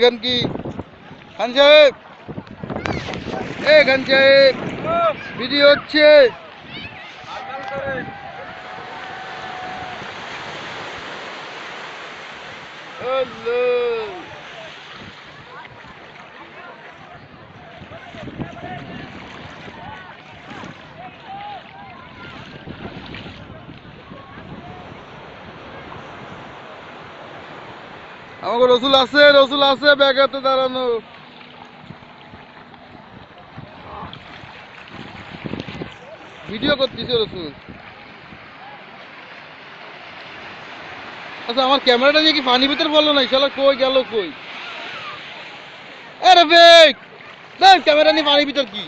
খান কি খান সাহেব এ খান সাহেব ভিডিও হচ্ছে আল্লাহ আমাকে রসুল আছে রসুল আছে ব্যাগাতে দাঁড়ানো। ভিডিও করতেছে রসুল। আচ্ছা আমার ক্যামেরাটা নিয়ে কি পানি ভিতরে বলল নাই শালা কই গেল কই? আরে বেগ! ক্যামেরা নিয়ে পানি ভিতর কি?